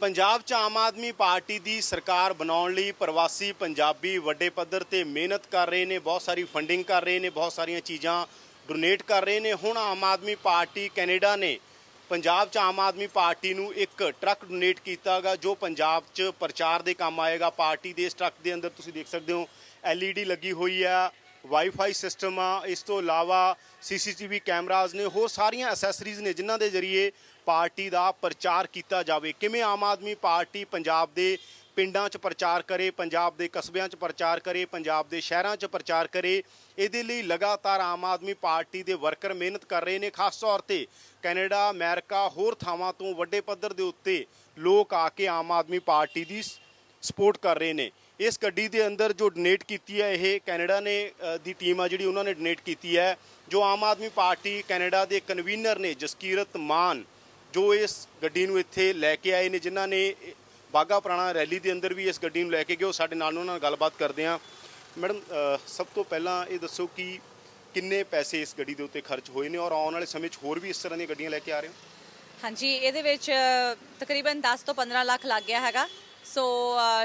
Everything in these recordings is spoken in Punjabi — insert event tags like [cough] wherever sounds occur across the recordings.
ਪੰਜਾਬ 'ਚ ਆਮ ਆਦਮੀ ਪਾਰਟੀ ਦੀ ਸਰਕਾਰ ਬਣਾਉਣ ਲਈ ਪ੍ਰਵਾਸੀ ਪੰਜਾਬੀ ਵੱਡੇ ਪੱਧਰ ਤੇ ਮਿਹਨਤ ਕਰ ਰਹੇ ਨੇ, ਬਹੁਤ ਸਾਰੀ ਫੰਡਿੰਗ ਕਰ ਰਹੇ ਨੇ, ਬਹੁਤ ਸਾਰੀਆਂ ਚੀਜ਼ਾਂ ਡੋਨੇਟ ਕਰ ਰਹੇ ਨੇ। ਹੁਣ ਆਮ ਆਦਮੀ ਪਾਰਟੀ ਕੈਨੇਡਾ ਨੇ ਪੰਜਾਬ 'ਚ ਆਮ ਆਦਮੀ ਪਾਰਟੀ ਨੂੰ ਇੱਕ ਟਰੱਕ ਡੋਨੇਟ ਕੀਤਾਗਾ, ਜੋ ਪੰਜਾਬ 'ਚ ਪ੍ਰਚਾਰ ਦੇ ਕੰਮ ਆਏਗਾ। ਪਾਰਟੀ ਦੇ ਇਸ ਟਰੱਕ ਦੇ ਅੰਦਰ ਤੁਸੀਂ ਦੇਖ ਸਕਦੇ ਹੋ, LED ਲੱਗੀ ਹੋਈ ਆ ਵਾਈਫਾਈ ਸਿਸਟਮ ਆ, ਇਸ ਤੋਂ ਇਲਾਵਾ ਸੀਸੀਟੀਵੀ ਕੈਮਰਾਜ਼ ਨੇ, ਹੋਰ ਸਾਰੀਆਂ ਐਸੈਸਰੀਜ਼ ਨੇ ਜਿਨ੍ਹਾਂ ਦੇ ਜ਼ਰੀਏ ਪਾਰਟੀ ਦਾ ਪ੍ਰਚਾਰ ਕੀਤਾ ਜਾਵੇ। ਕਿਵੇਂ ਆਮ ਆਦਮੀ ਪਾਰਟੀ ਪੰਜਾਬ ਦੇ ਪਿੰਡਾਂ 'ਚ ਪ੍ਰਚਾਰ ਕਰੇ, ਪੰਜਾਬ ਦੇ ਕਸਬਿਆਂ 'ਚ ਪ੍ਰਚਾਰ ਕਰੇ, ਪੰਜਾਬ ਦੇ ਸ਼ਹਿਰਾਂ 'ਚ ਪ੍ਰਚਾਰ ਕਰੇ, ਇਹਦੇ ਲਈ ਲਗਾਤਾਰ ਆਮ ਆਦਮੀ ਪਾਰਟੀ ਦੇ ਵਰਕਰ ਮਿਹਨਤ ਕਰ ਰਹੇ ਨੇ, ਖਾਸ ਤੌਰ ਤੇ ਕੈਨੇਡਾ, ਅਮਰੀਕਾ, ਹੋਰ ਥਾਵਾਂ ਤੋਂ ਵੱਡੇ ਪੱਧਰ ਦੇ ਉੱਤੇ ਲੋਕ ਆ ਕੇ ਆਮ ਆਦਮੀ ਪਾਰਟੀ ਦੀ ਸਪੋਰਟ ਕਰ ਰਹੇ ਨੇ। ਇਸ ਗੱਡੀ ਦੇ ਅੰਦਰ ਜੋ ਡੋਨੇਟ ਕੀਤੀ ਹੈ, ਇਹ ਕੈਨੇਡਾ ਨੇ ਦੀ ਟੀਮ ਆ ਜਿਹੜੀ ਉਹਨਾਂ ਨੇ ਡੋਨੇਟ ਕੀਤੀ ਹੈ, ਜੋ ਆਮ ਆਦਮੀ ਪਾਰਟੀ ਕੈਨੇਡਾ ਦੇ ਕਨਵੀਨਰ ਨੇ ਜਸਕੀਰਤ ਮਾਨ। ਜੋ ਇਸ ਗੱਡੀ ਨੂੰ ਇੱਥੇ ਲੈ ਕੇ ਆਏ ਨੇ, ਜਿਨ੍ਹਾਂ ਨੇ ਬਾਗਾ ਪੁਰਾਣਾ ਰੈਲੀ ਦੇ ਅੰਦਰ ਵੀ ਇਸ ਗੱਡੀ ਨੂੰ ਲੈ ਕੇ ਗਏ, ਉਹ ਸਾਡੇ ਨਾਲ ਉਹਨਾਂ ਨਾਲ ਗੱਲਬਾਤ ਕਰਦੇ ਆ ਮੈਡਮ ਸਭ ਤੋਂ ਪਹਿਲਾਂ ਇਹ ਦੱਸੋ ਕਿ ਕਿੰਨੇ ਪੈਸੇ ਇਸ ਗੱਡੀ ਦੇ ਉੱਤੇ ਖਰਚ ਹੋਏ ਨੇ ਔਰ ਆਉਣ ਵਾਲੇ ਸਮੇਂ 'ਚ ਹੋਰ ਵੀ ਇਸ ਤਰ੍ਹਾਂ ਦੀਆਂ ਗੱਡੀਆਂ ਲੈ ਕੇ ਆ ਰਹੇ ਹੋ? ਹਾਂਜੀ, ਇਹਦੇ ਵਿੱਚ ਤਕਰੀਬਨ 10 ਤੋਂ 15 ਲੱਖ ਲੱਗ ਗਿਆ ਹੈਗਾ। ਸੋ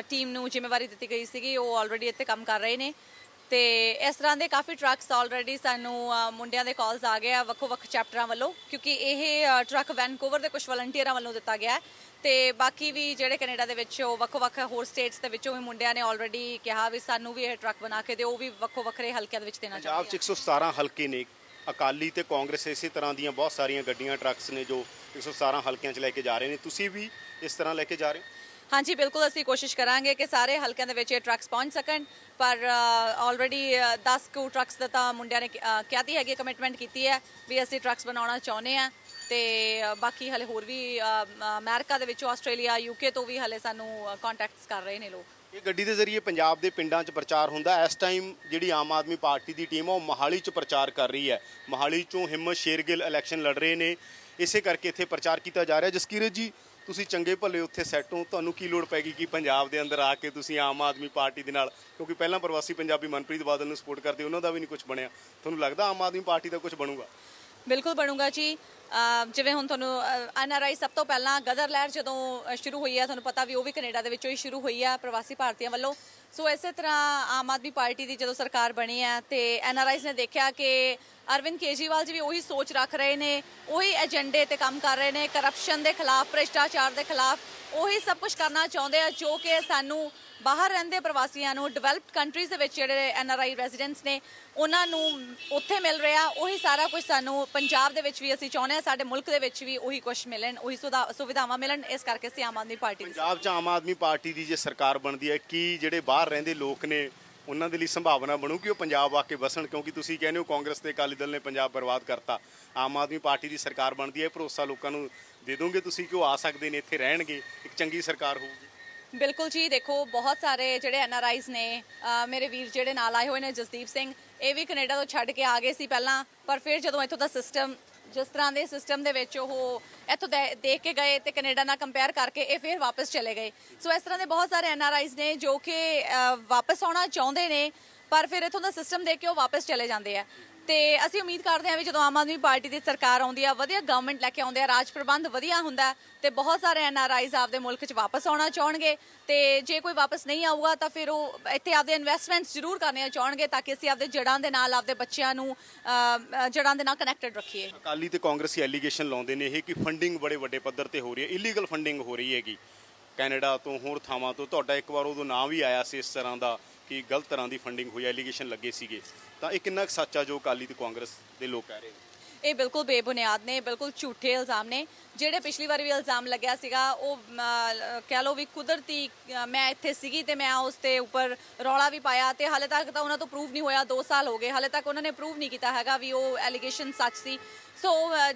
ਟੀਮ ਨੂੰ ਜ਼ਿੰਮੇਵਾਰੀ ਦਿੱਤੀ ਗਈ ਸੀਗੀ, ਉਹ ਆਲਰੇਡੀ ਇੱਥੇ ਕੰਮ ਕਰ ਰਹੇ ਨੇ। ਤੇ ਇਸ ਤਰ੍ਹਾਂ ਦੇ ਕਾਫੀ ਟਰੱਕਸ ਆਲਰੇਡੀ ਸਾਨੂੰ ਮੁੰਡਿਆਂ ਦੇ ਕਾਲਸ ਆ ਗਏ ਆ ਵੱਖੋ ਵੱਖ ਚੈਪਟਰਾਂ ਵੱਲੋਂ ਕਿਉਂਕਿ ਇਹ ਟਰੱਕ ਵੈਨਕੂਵਰ ਦੇ ਕੁਝ ਵਲੰਟੀਅਰਾਂ ਵੱਲੋਂ ਦਿੱਤਾ ਗਿਆ ਹੈ। ਤੇ ਬਾਕੀ ਵੀ ਜਿਹੜੇ ਕੈਨੇਡਾ ਦੇ ਵਿੱਚ ਉਹ ਵੱਖੋ ਵੱਖ ਹੋਰ ਸਟੇਟਸ ਦੇ ਵਿੱਚੋਂ ਵੀ ਮੁੰਡਿਆਂ ਨੇ ਆਲਰੇਡੀ ਕਿਹਾ ਵੀ ਸਾਨੂੰ ਵੀ ਇਹ ਟਰੱਕ ਬਣਾ ਕੇ ਦਿਓ ਉਹ ਵੀ ਵੱਖੋ ਵੱਖਰੇ ਹਲਕਿਆਂ ਦੇ ਵਿੱਚ ਦੇਣਾ ਪੰਜਾਬ ਚਾਹੁੰਦੇ 'ਚ 117 ਹਲਕੇ ਨੇ। ਅਕਾਲੀ ਤੇ ਕਾਂਗਰਸ ਇਸੇ ਤਰ੍ਹਾਂ ਦੀਆਂ ਬਹੁਤ ਸਾਰੀਆਂ ਗੱਡੀਆਂ ਟਰੱਕਸ ਨੇ ਜੋ 117 ਹਲਕਿਆਂ 'ਚ ਲੈ ਕੇ ਜਾ ਰਹੇ ਨੇ। ਤੁਸੀਂ ਵੀ ਇਸ ਤਰ੍ਹਾਂ ਲੈ ਕੇ ਜਾ ਰਹੇ ਹੋ? ਹਾਂਜੀ ਬਿਲਕੁਲ ਅਸੀਂ ਕੋਸ਼ਿਸ਼ ਕਰਾਂਗੇ ਕਿ ਸਾਰੇ ਹਲਕਿਆਂ ਦੇ ਵਿੱਚ ਇਹ ਟਰੱਕਸ ਪਹੁੰਚ ਸਕਣ। ਪਰ ਆਲਰੇਡੀ 10 ਕੁ ਟਰੱਕਸ ਦਾ ਤਾਂ ਮੁੰਡਿਆਂ ਨੇ ਕਿਹਾਤੀ ਹੈਗੀ ਕਮਿਟਮੈਂਟ ਕੀਤੀ ਹੈ ਵੀ ਅਸੀਂ ਟਰੱਕਸ ਬਣਾਉਣਾ ਚਾਹੁੰਦੇ ਆ ਤੇ ਬਾਕੀ ਹਲੇ ਹੋਰ ਵੀ ਅ, ਅਮਰੀਕਾ ਦੇ ਵਿੱਚੋਂ ਆਸਟ੍ਰੇਲੀਆ ਯੂਕੇ ਤੋਂ ਵੀ ਹਲੇ ਸਾਨੂੰ ਕੰਟੈਕਟਸ ਕਰ ਰਹੇ ਨੇ ਲੋਕ। ਇਹ ਗੱਡੀ ਦੇ ਜ਼ਰੀਏ ਪੰਜਾਬ ਦੇ ਪਿੰਡਾਂ 'ਚ ਪ੍ਰਚਾਰ ਹੁੰਦਾ ਇਸ ਟਾਈਮ ਜਿਹੜੀ ਆਮ ਆਦਮੀ ਪਾਰਟੀ ਦੀ ਟੀਮ ਆ ਉਹ ਮਹਾਲੀ 'ਚ ਪ੍ਰਚਾਰ ਕਰ ਰਹੀ ਹੈ। ਮਹਾਲੀ 'ਚੋਂ ਹਿੰਮਤ ਸ਼ੇਰਗਿੱਲ ਇਲੈਕਸ਼ਨ ਲੜ ਰਹੇ ਨੇ। ਇਸੇ ਕਰਕੇ ਇੱਥੇ ਪ੍ਰਚਾਰ ਕੀਤਾ ਜਾ ਰਿਹਾ। ਜਸਕੀਰਤ ਜੀ ਤੁਸੀਂ ਚੰਗੇ ਭਲੇ ਉੱਥੇ ਸੈੱਟ ਹੋ, ਤੁਹਾਨੂੰ ਕੀ ਲੋੜ ਪੈਗੀ ਕਿ ਪੰਜਾਬ ਦੇ ਅੰਦਰ ਆ ਕੇ ਤੁਸੀਂ ਆਮ ਆਦਮੀ ਪਾਰਟੀ ਦੇ ਨਾਲ? ਕਿਉਂਕਿ ਪਹਿਲਾਂ ਪ੍ਰਵਾਸੀ ਪੰਜਾਬੀ ਮਨਪ੍ਰੀਤ ਬਾਦਲ ਨੂੰ ਸਪੋਰਟ ਕਰਦੇ, ਉਹਨਾਂ ਦਾ ਵੀ ਨਹੀਂ ਕੁਝ ਬਣਿਆ। ਤੁਹਾਨੂੰ ਲੱਗਦਾ ਆਮ ਆਦਮੀ ਪਾਰਟੀ ਦਾ ਕੁਝ ਬਣੂਗਾ? ਬਿਲਕੁਲ ਬਣੂਗਾ ਜੀ। ਜਿਵੇਂ ਹੁਣ ਤੁਹਾਨੂੰ ਐਨਆਰਆਈ ਸਭ ਤੋਂ ਪਹਿਲਾਂ ਗਦਰ ਲਹਿਰ ਜਦੋਂ ਸ਼ੁਰੂ ਹੋਈ ਹੈ ਤੁਹਾਨੂੰ ਪਤਾ ਵੀ ਉਹ ਵੀ ਕੈਨੇਡਾ ਦੇ ਵਿੱਚੋਂ ਹੀ ਸ਼ੁਰੂ ਹੋਈ ਹੈ ਪ੍ਰਵਾਸੀ ਭਾਰਤੀਆਂ ਵੱਲੋਂ। ਸੋ ਇਸੇ ਤਰ੍ਹਾਂ ਆਮ ਆਦਮੀ ਪਾਰਟੀ ਦੀ ਜਦੋਂ ਸਰਕਾਰ ਬਣੀ ਹੈ ਤੇ ਐਨਆਰਆਈਜ਼ ਨੇ ਦੇਖਿਆ ਕਿ ਅਰਵਿੰਦ ਕੇਜਰੀਵਾਲ ਜੀ ਵੀ ਉਹੀ ਸੋਚ ਰੱਖ ਰਹੇ ਨੇ, ਉਹੀ ਏਜੰਡੇ ਤੇ ਕੰਮ ਕਰ ਰਹੇ ਨੇ ਕਰਪਸ਼ਨ ਦੇ ਖਿਲਾਫ, ਭ੍ਰਿਸ਼ਟਾਚਾਰ ਦੇ ਖਿਲਾਫ, ਉਹੀ ਸਭ ਕੁਝ ਕਰਨਾ ਚਾਹੁੰਦੇ ਆ, ਜੋ ਕਿ ਸਾਨੂੰ ਬਾਹਰ ਰਹਿੰਦੇ ਪ੍ਰਵਾਸੀਆਂ ਨੂੰ ਡਿਵੈਲਪਡ ਕੰਟਰੀਜ਼ ਦੇ ਵਿੱਚ ਜਿਹੜੇ ਐੱਨ ਆਰ ਆਈ ਰੈਜ਼ੀਡੈਂਟਸ ਨੇ, ਉਹਨਾਂ ਨੂੰ ਉੱਥੇ ਮਿਲ ਰਿਹਾ, ਉਹੀ ਸਾਰਾ ਕੁਝ ਸਾਨੂੰ ਪੰਜਾਬ ਦੇ ਵਿੱਚ ਵੀ ਅਸੀਂ ਚਾਹੁੰਦੇ ਆ, ਸਾਡੇ ਮੁਲਕ ਦੇ ਵਿੱਚ ਵੀ ਉਹੀ ਕੁਝ ਮਿਲਣ, ਉਹੀ ਸੁਧਾ- ਸੁਵਿਧਾਵਾਂ ਮਿਲਣ, ਇਸ ਕਰਕੇ ਅਸੀਂ ਆਮ ਆਦਮੀ ਪਾਰਟੀ ਪੰਜਾਬ 'ਚ ਆਮ ਆਦਮੀ ਪਾਰਟੀ ਦੀ ਜੇ ਸਰਕਾਰ ਬਣਦੀ ਹੈ, ਕੀ ਜਿਹੜੇ ਬਾਹਰ ਰਹਿੰਦੇ ਲੋਕ ਨੇ ਉਹਨਾਂ ਦੇ ਲਈ ਸੰਭਾਵਨਾ ਬਣੂ ਕਿ ਉਹ ਪੰਜਾਬ ਆ ਕੇ ਵਸਣ, ਕਿਉਂਕਿ ਤੁਸੀਂ ਕਹਿੰਦੇ ਹੋ ਕਾਂਗਰਸ ਤੇ ਅਕਾਲੀ ਦਲ ਨੇ ਪੰਜਾਬ ਬਰਬਾਦ ਕਰਤਾ। ਆਮ ਆਦਮੀ ਪਾਰਟੀ ਦੀ ਸਰਕਾਰ ਬਣਦੀ ਹੈ ਭਰੋਸਾ ਲੋਕਾਂ ਨੂੰ ਦੇ ਦੋਗੇ ਤੁਸੀਂ ਕਿ ਉਹ ਆ ਸਕਦੇ ਨੇ, ਇੱਥੇ ਰਹਿਣਗੇ, ਇੱਕ ਚੰਗੀ ਸਰਕਾਰ ਹੋਊਗੀ। ਬਿਲਕੁਲ ਜੀ, ਦੇਖੋ, ਬਹੁਤ ਸਾਰੇ ਜਿਹੜੇ ਐਨਆਰਆਈਜ਼ ਨੇ ਮੇਰੇ ਵੀਰ ਜਿਹੜੇ ਨਾਲ ਆਏ ਹੋਏ ਨੇ ਜਸਦੀਪ ਸਿੰਘ, ਇਹ ਵੀ ਕੈਨੇਡਾ ਤੋਂ ਛੱਡ ਕੇ ਆ ਗਏ ਸੀ ਪਹਿਲਾਂ, ਪਰ ਫਿਰ ਜਦੋਂ ਇੱਥੋਂ ਦਾ ਸਿਸਟਮ ਜਿਸ ਤਰ੍ਹਾਂ ਦੇ ਸਿਸਟਮ ਦੇ ਵਿੱਚ ਉਹ ਇੱਥੋਂ ਦੇ- ਦੇਖ ਕੇ ਗਏ ਤੇ ਕੈਨੇਡਾ ਨਾਲ ਕੰਪੇਅਰ ਕਰਕੇ ਇਹ ਫਿਰ ਵਾਪਸ ਚਲੇ ਗਏ। ਸੋ ਇਸ ਤਰ੍ਹਾਂ ਦੇ ਬਹੁਤ ਸਾਰੇ ਐਨ ਆਰ ਐਨਆਰਆਈਜ਼ ਨੇ ਜੋ ਕਿ ਅਹ, ਵਾਪਸ ਆਉਣਾ ਚਾਹੁੰਦੇ ਨੇ ਪਰ ਫਿਰ ਇੱਥੋਂ ਦਾ ਸਿਸਟਮ ਦੇਖ ਕੇ ਉਹ ਵਾਪਸ ਚਲੇ ਜਾਂਦੇ ਆ। ਤੇ ਅਸੀਂ ਉਮੀਦ ਕਰਦੇ ਹਾਂ ਵੀ ਜਦੋਂ ਆਮ ਆਦਮੀ ਪਾਰਟੀ ਦੀ ਸਰਕਾਰ ਆਉਂਦੀ ਆ ਵਧੀਆ ਗਵਰਨਮੈਂਟ ਲੈ ਕੇ ਆਉਂਦੇ ਆ ਰਾਜ ਪ੍ਰਬੰਧ ਵਧੀਆ ਹੁੰਦਾ ਹੈ ਤੇ ਬਹੁਤ ਸਾਰੇ ਐਨਆਰਆਈਜ਼ ਆਪਦੇ ਮੁਲਕ 'ਚ ਵਾਪਸ ਆਉਣਾ ਚਾਹਣਗੇ ਤੇ ਜੇ ਕੋਈ ਵਾਪਸ ਨਹੀਂ ਆਊਗਾ ਤਾਂ ਫਿਰ ਉਹ ਇੱਥੇ ਆਪਦੇ ਇਨਵੈਸਟਮੈਂਟਸ ਜ਼ਰੂਰ ਕਰਨੇ ਚਾਹਣਗੇ ਤਾਂ ਕਿ ਅਸੀਂ ਆਪਦੇ ਜੜਾਂ ਦੇ ਨਾਲ ਆਪਦੇ ਬੱਚਿਆਂ ਨੂੰ ਅਹ, ਜੜਾਂ ਦੇ ਨਾਲ ਕਨੈਕਟਡ ਰੱਖੀਏ। ਅਕਾਲੀ ਤੇ ਕਾਂਗਰਸੀ ਐਲੀਗੇਸ਼ਨ ਲਾਉਂਦੇ ਨੇ ਇਹ ਕਿ ਫੰਡਿੰਗ ਬੜੇ ਵੱਡੇ ਪੱਧਰ ਤੇ ਹੋ ਰਹੀ ਹੈ ਇਲੀਗਲ ਫੰਡਿੰਗ ਹੋ ਰਹੀ ਹੈਗੀ। ਕੈਨੇਡਾ ਤੋਂ ਹੋਰ ਥਾਵਾਂ ਤੋਂ। ਤੁਹਾਡਾ ਇੱਕ ਵਾਰ ਉਦੋਂ ਨਾਂ ਵੀ ਆਇਆ ਸੀ ਇਸ ਤਰ੍ਹਾਂ ਦਾ ਕਿ ਗਲਤ ਤਰ੍ਹਾਂ ਦੀ ਫੰਡਿੰਗ ਹੋਈ ਐਲੀਗੇਸ਼ਨ ਲੱਗੇ ਸੀਗੇ। ਤਾਂ ਇਹ ਕਿੰਨਾ ਕੁ ਸੱਚ ਆ ਜੋ ਅਕਾਲੀ ਤੇ ਕਾਂਗਰਸ ਦੇ ਲੋਕ ਕਹਿ ਰਹੇ ਨੇ? ਇਹ ਬਿਲਕੁਲ ਬੇਬੁਨਿਆਦ ਨੇ, ਬਿਲਕੁਲ ਝੂਠੇ ਇਲਜ਼ਾਮ ਨੇ। ਜਿਹੜੇ ਪਿਛਲੀ ਵਾਰੀ ਵੀ ਇਲਜ਼ਾਮ ਲੱਗਿਆ ਸੀਗਾ, ਉਹ ਕਹਿ ਲਓ ਵੀ ਕੁਦਰਤੀ ਮੈਂ ਇੱਥੇ ਸੀਗੀ ਤੇ ਮੈਂ ਉਸ ਤੇ ਉੱਪਰ ਰੌਲਾ ਵੀ ਪਾਇਆ ਤੇ ਹਾਲੇ ਤੱਕ ਤਾਂ ਉਹਨਾਂ ਤੋਂ ਪ੍ਰੂਵ ਨਹੀਂ ਹੋਇਆ 2 ਸਾਲ ਹੋ ਗਏ। ਹਾਲੇ ਤੱਕ ਉਹਨਾਂ ਨੇ ਪ੍ਰੂਵ ਨਹੀਂ ਕੀਤਾ ਹੈਗਾ ਵੀ ਉਹ ਐਲੀਗੇਸ਼ਨ ਸੱਚ ਸੀ। ਸੋ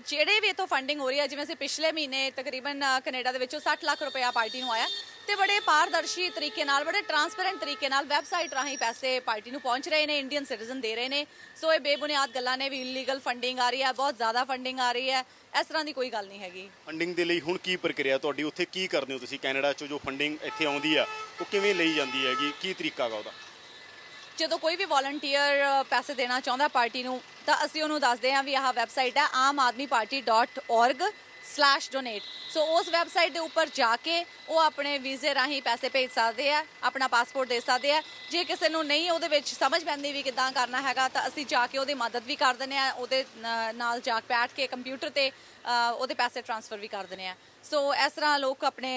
ਜਿਹੜੇ ਵੀ ਇਥੋਂ ਫੰਡਿੰਗ ਹੋ ਰਹੀ ਹੈ, ਜਿਵੇਂ ਅਸੀਂ ਪਿਛਲੇ ਮਹੀਨੇ ਤਕਰੀਬਨ ਕੈਨੇਡਾ ਦੇ ਵਿੱਚੋਂ 60 ਲੱਖ ਰੁਪਇਆ ਪਾਰਟੀ ਨੂੰ ਆਇਆ ਤੇ ਬੜੇ ਪਾਰਦਰਸ਼ੀ ਤਰੀਕੇ ਨਾਲ, ਬੜੇ ਟਰਾਂਸਪੇਰੈਂਟ ਤਰੀਕੇ ਨਾਲ ਵੈਬਸਾਈਟ ਰਾਹੀਂ ਪੈਸੇ ਪਾਰਟੀ ਨੂੰ ਪਹੁੰਚ ਰਹੇ ਨੇ ਇੰਡੀਅਨ ਸਿਟੀਜ਼ਨ ਦੇ ਰਹੇ ਨੇ। ਸੋ ਇਹ ਬੇਬੁਨਿਆਦ ਗੱਲਾਂ ਨੇ, ਵੀ ਇਲੀਗਲ ਫੰਡਿੰਗ ਆ ਰਹੀ ਹੈ ਬਹੁਤ ਜ਼ਿਆਦਾ ਫੰਡਿੰਗ ਆ ਰਹੀ ਹੈ। ਇਸ ਤਰ੍ਹਾਂ ਦੀ ਕੋਈ ਗੱਲ ਨਹੀਂ ਹੈਗੀ। ਫੰਡਿੰਗ ਦੇ ਲਈ ਹੁਣ ਕੀ ਪ੍ਰਕਿਰਿਆ? ਤੁਹਾਡੀ ਉੱਥੇ ਕੀ ਕਰਦੇ ਹੋ ਤੁਸੀਂ? ਕੈਨੇਡਾ 'ਚੋਂ ਜੋ ਫੰਡਿੰਗ ਇੱਥੇ ਆਉਂਦੀ ਆ ਉਹ ਕਿਵੇਂ ਲਈ ਜਾਂਦੀ ਹੈਗੀ? ਕੀ ਤਰੀਕਾ ਹੈਗਾ ਉਹਦਾ? ਜਦੋਂ ਕੋਈ ਵੀ ਵਾਲੰਟੀਅਰ ਪੈਸੇ ਦੇਣਾ ਚਾਹੁੰਦਾ ਪਾਰਟੀ ਨੂੰ ਤਾਂ ਅਸੀਂ ਉਹਨੂੰ ਦੱਸਦੇ ਹਾਂ ਵੀ ਆਹ ਵੈਬਸਾਈਟ ਹੈ Aam Aadmi party .org donate. So ਉਸ ਵੈਬਸਾਈਟ ਦੇ ਉੱਪਰ ਜਾ ਕੇ ਉਹ ਆਪਣੇ ਵੀਜ਼ੇ ਰਾਹੀਂ ਪੈਸੇ ਭੇਜ ਸਕਦੇ ਆ, ਆਪਣਾ ਪਾਸਪੋਰਟ ਦੇ ਸਕਦੇ ਆ। ਜੇ ਕਿਸੇ ਨੂੰ ਨਹੀਂ ਉਹਦੇ ਵਿੱਚ ਸਮਝ ਪੈਂਦੀ ਵੀ ਕਿਦਾਂ ਕਰਨਾ ਹੈਗਾ, ਤਾਂ ਅਸੀਂ ਜਾ ਕੇ ਉਹਦੀ ਮਦਦ ਵੀ ਕਰ ਦਿੰਦੇ ਆ, ਉਹਦੇ ਨਾਲ ਜਾ ਕੇ ਬੈਠ ਕੇ ਕੰਪਿਊਟਰ ਤੇ ਉਹਦੇ ਪੈਸੇ ਟ੍ਰਾਂਸਫਰ ਵੀ ਕਰ ਦਿੰਦੇ ਆ। ਸੋ ਇਸ ਤਰ੍ਹਾਂ ਲੋਕ ਆਪਣੇ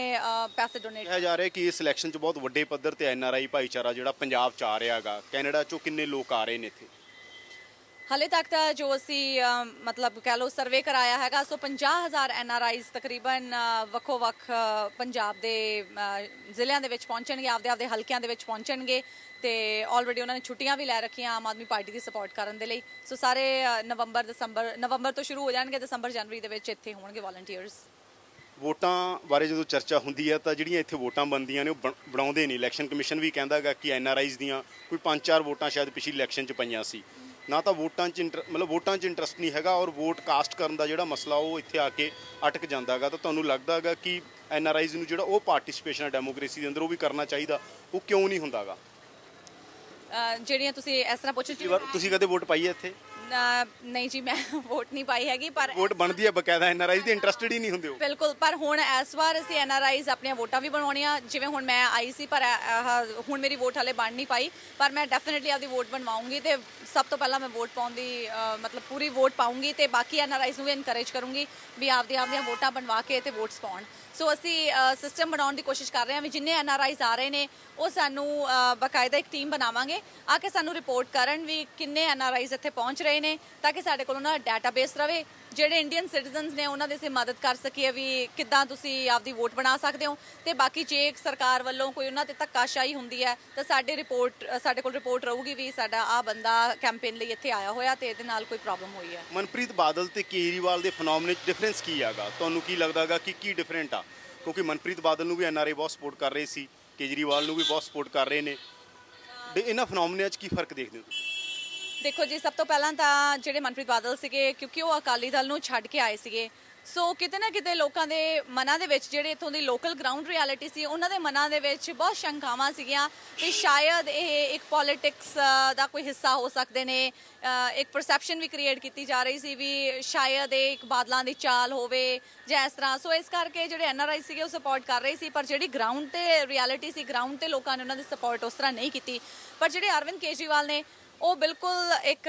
ਪੈਸੇ ਡੋਨੇਟ ਕਿਹਾ ਜਾ ਰਿਹਾ ਕਿ ਸਿਲੈਕਸ਼ਨ 'ਚ ਬਹੁਤ ਵੱਡੇ ਪੱਧਰ ਤੇ ਐਨਆਰਆਈ ਭਾਈਚਾਰਾ ਜਿਹੜਾ ਪੰਜਾਬ 'ਚ ਆ ਰਿਹਾ ਹੈਗਾ, ਕੈਨੇਡਾ 'ਚੋਂ ਕਿੰਨੇ ਲੋਕ ਆ ਰਹੇ ਨੇ ਇੱਥੇ? ਹਲੇ ਤੱਕ ਤਾਂ ਜੋ ਅਸੀਂ ਮਤਲਬ ਕਹਿ ਲਓ ਸਰਵੇ ਕਰਾਇਆ ਹੈਗਾ, ਸੋ 50000 ਐਨ ਆਰ ਆਈਜ਼ ਤਕਰੀਬਨ ਵੱਖੋ-ਵੱਖ ਪੰਜਾਬ ਦੇ ਜ਼ਿਲ੍ਹਿਆਂ ਦੇ ਵਿੱਚ ਪਹੁੰਚਣਗੇ, ਆਪਦੇ ਆਪਦੇ ਹਲਕਿਆਂ ਦੇ ਵਿੱਚ ਪਹੁੰਚਣਗੇ ਤੇ ਆਲਰੇਡੀ ਉਹਨਾਂ ਨੇ ਛੁੱਟੀਆਂ ਵੀ ਲੈ ਰੱਖੀਆਂ ਆਮ ਆਦਮੀ ਪਾਰਟੀ ਦੀ ਸਪੋਰਟ ਕਰਨ ਦੇ ਲਈ। ਸੋ ਸਾਰੇ ਨਵੰਬਰ, ਦਸੰਬਰ, ਨਵੰਬਰ ਤੋਂ ਸ਼ੁਰੂ ਹੋ ਜਾਣਗੇ, ਦਸੰਬਰ, ਜਨਵਰੀ ਦੇ ਵਿੱਚ ਇੱਥੇ ਹੋਣਗੇ ਵਾਲੰਟੀਅਰਸ ਵੋਟਾਂ ਬਾਰੇ ਜਦੋਂ ਚਰਚਾ ਹੁੰਦੀ ਹੈ ਤਾਂ ਜਿਹੜੀਆਂ ਇੱਥੇ ਵੋਟਾਂ ਬਣਦੀਆਂ ਨੇ ਉਹ ਬਣ- ਬਣਾਉਂਦੇ ਨਹੀਂ। ਇਲੈਕਸ਼ਨ ਕਮਿਸ਼ਨ ਵੀ ਕਹਿੰਦਾ ਹੈਗਾ ਕਿ ਆਈਜ਼ ਦੀਆਂ ਕੋਈ 5-4 ਵੋਟਾਂ ਸ਼ਾਇਦ ਪਿਛਲੀ ਇਲੈਕਸ਼ਨ 'ਚ ਪਈਆਂ ਸੀ। ਨਾ ਤਾਂ ਵੋਟਾਂ 'ਚ ਮਤਲਬ ਵੋਟਾਂ 'ਚ ਇੰਟਰਸਟ ਨਹੀਂ ਹੈਗਾ ਔਰ ਵੋਟ ਕਾਸਟ ਕਰਨ ਦਾ ਜਿਹੜਾ ਮਸਲਾ ਉਹ ਇੱਥੇ ਆ ਕੇ ਅਟਕ ਜਾਂਦਾ ਹੈਗਾ। ਤਾਂ ਤੁਹਾਨੂੰ ਲੱਗਦਾ ਹੈਗਾ ਕਿ ਐਨਆਰਆਈਜ਼ ਨੂੰ ਜਿਹੜਾ ਉਹ ਪਾਰਟਿਸਿਪੇਸ਼ਨ ਹੈ ਡੈਮੋਕ੍ਰੇਸੀ ਦੇ ਅੰਦਰ ਉਹ ਵੀ ਕਰਨਾ ਚਾਹੀਦਾ ਉਹ ਕਿਉਂ ਨਹੀਂ ਹੁੰਦਾਗਾ ਜਿਹੜੀਆਂ ਤੁਸੀਂ ਇਸ ਤਰ੍ਹਾਂ ਪੁੱਛੋ ਤੁਸੀਂ ਕਦੇ ਵੋਟ ਪਾਈ ਹੈ ਇੱਥੇ? ਨਹੀਂ ਜੀ ਮੈਂ [laughs] ਵੋਟ ਨਹੀਂ ਪਾਈ ਹੈਗੀ ਪਰ ਵੋਟ ਬਣਦੀ ਹੈ ਬਕਾਇਦਾ ਐਨਆਰਆਈਜ਼ ਦੇ ਇੰਟਰਸਟਡ ਹੀ ਨਹੀਂ ਹੁੰਦੇ ਉਹ। ਬਿਲਕੁਲ ਪਰ ਹੁਣ ਇਸ ਵਾਰ ਅਸੀਂ ਐਨ ਆਰ ਆਈਜ਼ ਆਪਣੀਆਂ ਵੋਟਾਂ ਵੀ ਬਣਵਾਉਣੀਆਂ ਜਿਵੇਂ ਹੁਣ ਮੈਂ ਆਈ ਸੀ ਪਰ ਆਹ ਹੁਣ ਮੇਰੀ ਵੋਟ ਹਲੇ ਬਣ ਨਹੀਂ ਪਾਈ ਪਰ ਮੈਂ ਡੈਫੀਨਿਟਲੀ ਆਪਦੀ ਵੋਟ ਬਣਵਾਉਂਗੀ ਤੇ ਸਭ ਤੋਂ ਪਹਿਲਾਂ ਮੈਂ ਵੋਟ ਪਾਉਣ ਦੀ ਅਹ, ਮਤਲਬ ਪੂਰੀ ਵੋਟ ਪਾਉਂਗੀ ਤੇ ਬਾਕੀ ਐਨ ਆਰ ਆਈਜ਼ ਨੂੰ ਵੀ ਇਨਕਰੇਜ ਕਰੂੰਗੀ ਵੀ ਆਪਦੀ ਆਪਦੀਆਂ ਵੋਟਾਂ ਬਣਵਾ ਕੇ ਤੇ ਵੋਟਸ ਪਾਉਣ। ਸੋ ਅਸੀਂ ਸਿਸਟਮ ਬਣਾਉਣ ਦੀ ਕੋਸ਼ਿਸ਼ ਕਰ ਰਹੇ ਹਾਂ ਵੀ ਜਿੰਨੇ ਐਨ ਆਰ ਆਈਜ਼ ਆ ਰਹੇ ਨੇ ਉਹ ਸਾਨੂੰ ਅਹ, ਬਕਾਇਦਾ ਇੱਕ ਟੀਮ ਬਣਾਵਾਂਗੇ। ਆ ਕੇ ਸਾਨੂੰ ਰਿਪੋਰਟ ਕਰਨ ਵੀ ਕਿੰਨੇ ਐਨ ਆਰ ਆਈਜ਼ ਇੱਥੇ ਪਹੁੰਚ ਰਹੇ ਨੇ। ਤਾਂ ਕਿ ਸਾਡੇ ਕੋਲ ਉਹਨਾਂ ਦਾ ਡਾਟਾਬੇਸ ਰਵੇ ਜਿਹੜੇ ਇੰਡੀਅਨ ਸਿਟੀਜ਼ਨਸ ਨੇ ਉਹਨਾਂ ਦੇ ਅਸੀਂ ਮਦਦ ਕਰ ਸਕੀਏ ਵੀ ਕਿੱਦਾਂ ਤੁਸੀਂ ਆਪਦੀ ਵੋਟ ਬਣਾ ਸਕਦੇ ਹੋ। ਤੇ ਬਾਕੀ ਜੇ ਇੱਕ ਸਰਕਾਰ ਵੱਲੋਂ ਕੋਈ ਉਹਨਾਂ ਤੇ ਧੱਕਾਸ਼ਾਹੀ ਹੁੰਦੀ ਹੈ ਤਾਂ ਸਾਡੇ ਰਿਪੋਰਟ ਸਾਡੇ ਕੋਲ ਰਿਪੋਰਟ ਰਹੂਗੀ ਵੀ ਸਾਡਾ ਆ ਬੰਦਾ ਕੈਂਪੇਨ ਲਈ ਇੱਥੇ ਆਇਆ ਹੋਇਆ ਤੇ ਇਹਦੇ ਨਾਲ ਕੋਈ ਪ੍ਰੋਬਲਮ ਹੋਈ ਹੈ। ਮਨਪ੍ਰੀਤ ਬਾਦਲ ਤੇ ਕੇਜਰੀਵਾਲ ਦੇ ਫਨੋਮਨੇ 'ਚ ਡਿਫਰੈਂਸ ਕੀ ਹੈਗਾ? ਤੁਹਾਨੂੰ ਕੀ ਲੱਗਦਾਗਾ ਕਿ ਕੀ ਡਿਫਰੈਂਟ ਆ? ਕਿਉਂਕਿ ਮਨਪ੍ਰੀਤ ਬਾਦਲ ਨੂੰ ਵੀ ਐਨਆਰਏ ਬਹੁਤ ਸਪੋਰਟ ਕਰ ਰਹੇ ਸੀ ਕੇਜਰੀਵਾਲ ਨੂੰ ਵੀ ਬਹੁਤ ਸਪੋਰਟ ਕਰ ਰਹੇ ਨੇ। ਇਹਨਾਂ ਫਨੋਮਨਿਆਂ 'ਚ ਕੀ ਫ਼ਰਕ ਦੇਖਦੇ ਹੋ ਤੁਸੀਂ? ਦੇਖੋ ਜੀ, ਸਭ ਤੋਂ ਪਹਿਲਾਂ ਤਾਂ ਜਿਹੜੇ ਮਨਪ੍ਰੀਤ ਬਾਦਲ ਸੀਗੇ, ਕਿਉਂਕਿ ਉਹ ਅਕਾਲੀ ਦਲ ਨੂੰ ਛੱਡ ਕੇ ਆਏ ਸੀਗੇ। ਸੋ ਕਿਤੇ ਨਾ ਕਿਤੇ ਲੋਕਾਂ ਦੇ ਮਨਾਂ ਦੇ ਵਿੱਚ ਜਿਹੜੇ ਇਥੋਂ ਦੀ ਲੋਕਲ ਗਰਾਊਂਡ ਰਿਐਲਿਟੀ ਸੀ, ਉਹਨਾਂ ਦੇ ਮਨਾਂ ਦੇ ਵਿੱਚ ਬਹੁਤ ਸ਼ੰਕਾਵਾਂ ਸੀਗੀਆਂ ਕਿ ਸ਼ਾਇਦ ਇਹ ਇੱਕ ਪੋਲਿਟਿਕਸ ਦਾ ਕੋਈ ਹਿੱਸਾ ਹੋ ਸਕਦੇ ਨੇ। ਇੱਕ ਪਰਸੈਪਸ਼ਨ ਵੀ ਕ੍ਰੀਏਟ ਕੀਤੀ ਜਾ ਰਹੀ ਸੀ ਵੀ ਸ਼ਾਇਦ ਇਹ ਇੱਕ ਬਾਦਲਾਂ ਦੀ ਚਾਲ ਹੋਵੇ ਜਾਂ ਇਸ ਤਰ੍ਹਾਂ। ਸੋ ਇਸ ਕਰਕੇ ਜਿਹੜੇ ਐਨਆਰਆਈ ਸੀਗੇ, ਉਹ ਸਪੋਰਟ ਕਰ ਰਹੇ ਸੀ, ਪਰ ਜਿਹੜੀ ਗਰਾਊਂਡ ਤੇ ਰਿਐਲਿਟੀ ਸੀ ਗਰਾਊਂਡ ਤੇ ਲੋਕਾਂ ਨੇ ਉਹਨਾਂ ਦੀ ਸਪੋਰਟ ਉਸ ਤਰ੍ਹਾਂ ਨਹੀਂ ਕੀਤੀ। ਪਰ ਜਿਹੜੇ ਅਰਵਿੰਦ ਕੇਜਰੀਵਾਲ ਨੇ ਉਹ ਬਿਲਕੁਲ ਇੱਕ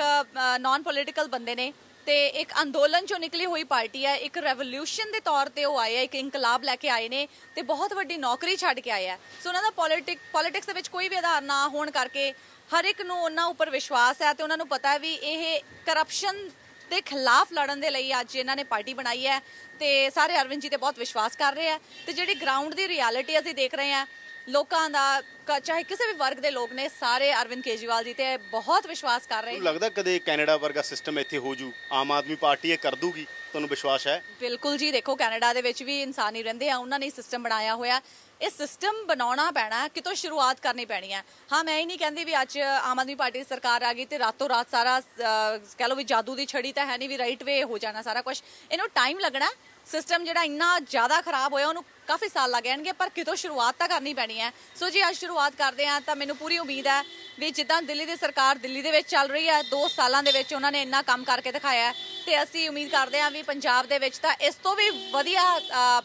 ਨਾਨ ਪੋਲੀਟੀਕਲ ਬੰਦੇ ਨੇ ਤੇ ਇੱਕ ਅੰਦੋਲਨ ਚੋਂ ਨਿਕਲੀ ਹੋਈ ਪਾਰਟੀ ਹੈ, ਇੱਕ ਰੈਵੋਲੂਸ਼ਨ ਦੇ ਤੌਰ ਤੇ ਉਹ ਆਏ ਹੈ ਇੱਕ ਇਨਕਲਾਬ ਲੈ ਕੇ ਆਏ ਨੇ ਤੇ ਬਹੁਤ ਵੱਡੀ ਨੌਕਰੀ ਛੱਡ ਕੇ ਆਏ ਹੈ ਸੋ ਉਹਨਾਂ ਦਾ ਪੋਲਿਟਿਕ ਪੋਲਿਟਿਕਸ ਦੇ ਵਿੱਚ ਕੋਈ ਵੀ ਆਧਾਰ ਨਾ ਹੋਣ ਕਰਕੇ ਹਰ ਇੱਕ ਨੂੰ ਉਹਨਾਂ ਉੱਪਰ ਵਿਸ਼ਵਾਸ ਹੈ ਤੇ ਉਹਨਾਂ ਨੂੰ ਪਤਾ ਹੈ ਵੀ ਇਹ ਕਰਪਸ਼ਨ ਦੇ ਖਿਲਾਫ ਲੜਨ ਦੇ ਲਈ ਅੱਜ ਇਹਨਾਂ ਨੇ ਪਾਰਟੀ ਬਣਾਈ ਹੈ ਤੇ ਸਾਰੇ ਅਰਵਿੰਦ ਜੀ ਤੇ ਬਹੁਤ ਵਿਸ਼ਵਾਸ ਕਰ ਰਹੇ ਆ ਤੇ ਜਿਹੜੀ ਗਰਾਊਂਡ ਦੀ ਰਿਐਲਿਟੀ ਅਸੀਂ ਦੇਖ ਰਹੇ ਆ ਲੋਕਾਂ ਦਾ ਕ- ਚਾਹੇ ਕਿਸੇ ਵੀ ਵਰਗ ਦੇ ਲੋਕ ਨੇ ਸਾਰੇ ਅਰਵਿੰਦ ਕੇਜਰੀਵਾਲ ਜੀ ਤੇ ਬਹੁਤ ਵਿਸ਼ਵਾਸ ਕਰ ਰਹੇ ਤੁਹਾਨੂੰ ਲੱਗਦਾ ਕਦੇ ਕੈਨੇਡਾ ਵਰਗਾ ਸਿਸਟਮ ਇੱਥੇ ਹੋ ਜੂ? ਆਮ ਆਦਮੀ ਪਾਰਟੀ ਇਹ ਕਰ ਦੂਗੀ? ਤੁਹਾਨੂੰ ਵਿਸ਼ਵਾਸ ਹੈ? ਬਿਲਕੁਲ ਜੀ ਦੇਖੋ ਕੈਨੇਡਾ ਦੇ ਵਿੱਚ ਵੀ ਇਨਸਾਨ ਹੀ ਰਹਿੰਦੇ ਆ ਉਹਨਾਂ ਨੇ ਸਿਸਟਮ ਬਣਾਇਆ ਹੋਇਆ। ਇਹ ਸਿਸਟਮ ਬਣਾਉਣਾ ਪੈਣਾ ਕਿਤੋਂ ਸ਼ੁਰੂਆਤ ਕਰਨੀ ਪੈਣੀ ਹੈ। ਹਾਂ ਮੈਂ ਹੀ ਨਹੀਂ ਕਹਿੰਦੀ ਵੀ ਅੱਜ ਆਮ ਆਦਮੀ ਪਾਰਟੀ ਦੀ ਸਰਕਾਰ ਆ ਗਈ ਤੇ ਰਾਤੋਂ ਰਾਤ ਸਾਰਾ ਅਹ, ਕਹਿ ਲਓ ਵੀ ਜਾਦੂ ਦੀ ਛੜੀ ਤਾਂ ਹੈ ਨਹੀਂ ਵੀ ਰਾਈਟ ਵੇ ਹੋ ਜਾਣਾ ਸਾਰਾ ਕੁਝ ਇਹਨੂੰ ਟਾਈਮ ਲੱਗਣਾ ਸਿਸਟਮ ਜਿਹੜਾ ਇੰਨਾ ਜ਼ਿਆਦਾ ਖਰਾਬ ਹੋਇਆ ਉਹਨੂੰ ਕਾਫੀ ਸਾਲ ਲੱਗ ਜਾਣਗੇ ਪਰ ਕਿਤੋਂ ਸ਼ੁਰੂਆਤ ਤਾਂ ਕਰਨੀ ਪੈਣੀ ਹੈ। ਸੋ ਜੀ ਅੱਜ ਸ਼ੁਰੂਆਤ ਕਰਦੇ ਆ ਤਾਂ ਮੈਨੂੰ ਪੂਰੀ ਉਮੀਦ ਹੈ ਵੀ ਜਿੱਦਾਂ ਦਿੱਲੀ ਦੀ ਸਰਕਾਰ ਦਿੱਲੀ ਦੇ ਵਿੱਚ ਚੱਲ ਰਹੀ ਹੈ 2 ਸਾਲਾਂ ਦੇ ਵਿੱਚ ਉਹਨਾਂ ਨੇ ਇੰਨਾ ਕੰਮ ਕਰਕੇ ਦਿਖਾਇਆ ਹੈ ਤੇ ਅਸੀਂ ਉਮੀਦ ਕਰਦੇ ਹਾਂ ਵੀ ਪੰਜਾਬ ਦੇ ਵਿੱਚ ਤਾਂ ਇਸ ਤੋਂ ਵੀ ਵਧੀਆ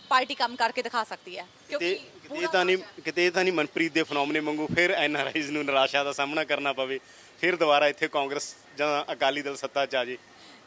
ਪਾਰਟੀ ਕੰਮ ਕਰਕੇ ਦਿਖਾ ਸਕਦੀ ਹੈ। ਤੇ ਕਿਤੇ ਇਹ ਤਾਂ ਨਹੀਂ ਕਿਤੇ ਇਹ ਤਾਂ ਨਹੀਂ ਮਨਪ੍ਰੀਤ ਦੇ ਫਨੋਮਨੇ ਵਾਂਗੂ ਫਿਰ ਐਨਆਰਆਈਜ਼ ਨੂੰ ਨਿਰਾਸ਼ਾ ਦਾ ਸਾਹਮਣਾ ਕਰਨਾ ਪਵੇ ਫਿਰ ਦੁਬਾਰਾ ਇੱਥੇ ਕਾਂਗਰਸ ਜਾਂ ਅਕਾਲੀ ਦਲ ਸੱਤਾ 'ਚ ਆ ਜੇ।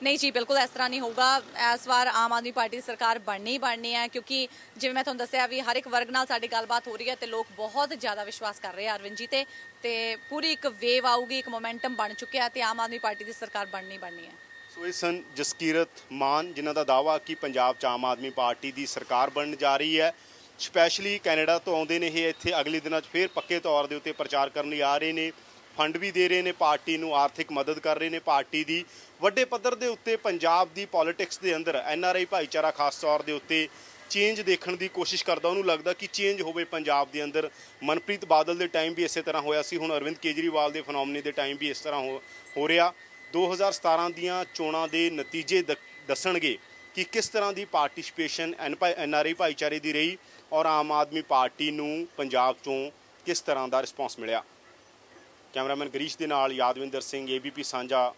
ਨਹੀਂ ਜੀ, ਬਿਲਕੁਲ ਇਸ ਤਰ੍ਹਾਂ ਨਹੀਂ ਹੋਊਗਾ। ਇਸ ਵਾਰ ਆਮ ਆਦਮੀ ਪਾਰਟੀ ਦੀ ਸਰਕਾਰ ਬਣਨੀ ਬਣਨੀ ਹੈ, ਕਿਉਂਕਿ ਜਿਵੇਂ ਮੈਂ ਤੁਹਾਨੂੰ ਦੱਸਿਆ ਵੀ ਹਰ ਇੱਕ ਵਰਗ ਨਾਲ ਸਾਡੀ ਗੱਲਬਾਤ ਹੋ ਰਹੀ ਹੈ ਤੇ ਲੋਕ ਬਹੁਤ ਜ਼ਿਆਦਾ ਵਿਸ਼ਵਾਸ ਕਰ ਰਹੇ ਆ ਅਰਵਿੰਦ ਜੀ ਤੇ ਤੇ ਪੂਰੀ ਇੱਕ ਵੇਵ ਆਊਗੀ, ਇੱਕ ਮੋਮੈਂਟਮ ਬਣ ਚੁੱਕਿਆ ਤੇ ਆਮ ਆਦਮੀ ਪਾਰਟੀ ਦੀ ਸਰਕਾਰ ਬਣਨੀ ਬਣਨੀ ਹੈ। ਸੋ ਇਹ ਸਨ ਜਸਕੀਰਤ ਮਾਨ, ਜਿਨ੍ਹਾਂ ਦਾ ਦਾਵਾ ਕਿ ਪੰਜਾਬ 'ਚ ਆਮ ਆਦਮੀ ਪਾਰਟੀ ਦੀ ਸਰਕਾਰ ਬਣਨ ਜਾ ਰਹੀ ਹੈ। ਸਪੈਸ਼ਲੀ ਕੈਨੇਡਾ ਤੋਂ ਆਉਂਦੇ ਨੇ ਇਹ ਇੱਥੇ, ਅਗਲੇ ਦਿਨਾਂ 'ਚ ਫਿਰ ਪੱਕੇ ਤੌਰ ਦੇ ਉੱਤੇ ਪ੍ਰਚਾਰ ਕਰਨ ਲਈ ਆ ਰਹੇ ਨੇ। ਫੰਡ ਵੀ ਦੇ ਰਹੇ ਨੇ, ਪਾਰਟੀ ਨੂੰ ਆਰਥਿਕ ਮਦਦ ਕਰ ਰਹੇ ਨੇ, ਪਾਰਟੀ ਦੀ। ਵੱਡੇ ਪੱਧਰ ਦੇ ਉੱਤੇ ਪੰਜਾਬ ਦੀ ਪੋਲਿਟਿਕਸ ਦੇ ਅੰਦਰ ਐੱਨ ਆਰ ਆਈ ਭਾਈਚਾਰਾ ਖਾਸ ਤੌਰ ਦੇ ਉੱਤੇ ਚੇਂਜ ਦੇਖਣ ਦੀ ਕੋਸ਼ਿਸ਼ ਕਰਦਾ। ਉਹਨੂੰ ਲੱਗਦਾ ਕਿ ਚੇਂਜ ਹੋਵੇ ਪੰਜਾਬ ਦੇ ਅੰਦਰ। ਮਨਪ੍ਰੀਤ ਬਾਦਲ ਦੇ ਟਾਈਮ ਵੀ ਇਸੇ ਤਰ੍ਹਾਂ ਹੋਇਆ ਸੀ। ਹੁਣ ਅਰਵਿੰਦ ਕੇਜਰੀਵਾਲ ਦੇ ਫਨੋਮਨੇ ਦੇ ਟਾਈਮ ਵੀ ਇਸ ਤਰ੍ਹਾਂ ਹੋ ਹੋ ਰਿਹਾ। 2017 ਦੀਆਂ ਚੋਣਾਂ ਦੇ ਨਤੀਜੇ ਦ- ਦੱਸਣਗੇ ਕਿ ਕਿਸ ਤਰ੍ਹਾਂ ਦੀ ਪਾਰਟਿਸਿਪੇਸ਼ਨ ਐਨਆਰਆਈ ਭਾਈਚਾਰੇ ਦੀ ਰਹੀ ਔਰ ਆਮ ਆਦਮੀ ਪਾਰਟੀ ਨੂੰ ਪੰਜਾਬ ਚੋਂ ਕਿਸ ਤਰ੍ਹਾਂ ਦਾ ਰਿਸਪਾਂਸ ਮਿਲਿਆ। ਕੈਮਰਾਮੈਨ ਗਰੀਸ਼ ਦੇ ਨਾਲ ਯਾਦਵਿੰਦਰ ਸਿੰਘ ਏਬੀਪੀ ਸਾਂਝਾ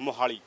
ਮੋਹਾਲੀ।